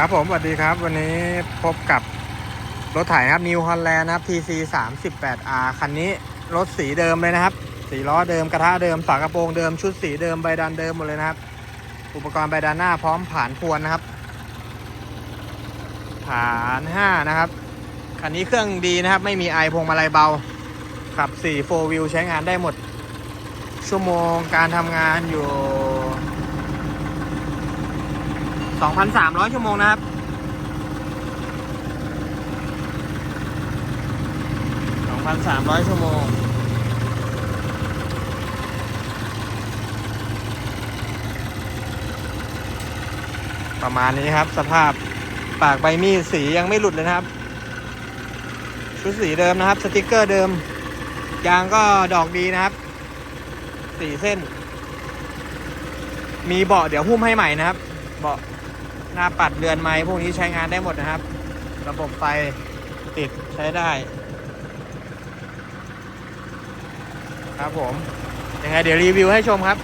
ครับผมสวัสดีครับ วันนี้พบกับรถไถนะครับ New Holland นะครับ TC 3 8 R คันนี้รถสีเดิมเลยนะครับ สีล้อเดิมกระทะเดิมฝากระโปรงเดิมชุดสีเดิมใบดันเดิมหมดเลยนะครับ อุปกรณ์ใบดันหน้าพร้อมผ่านพวนนะครับ ผ่าน5นะครับ คันนี้เครื่องดีนะครับ ไม่มีไอพวงมาลัยเบา ขับ4 4 wheel ใช้งานได้หมด ชั่วโมงการทำงานอยู่ 2,300 ชั่วโมงนะครับ2,300 ชั่วโมง ประมาณนี้ครับ สภาพปากใบมีดสียังไม่หลุดเลยนะครับ ชุดสีเดิมนะครับ สติกเกอร์เดิม ยางก็ดอกดีนะครับสี่เส้น มีเบาะเดี๋ยวหุ้มให้ใหม่นะครับ เบาะ หน้าปัดเรือนไม้พวกนี้ใช้งานได้หมดนะครับ ระบบไฟติดใช้ได้ ครับผมยังไงเดี๋ยวรีวิวให้ชมครับ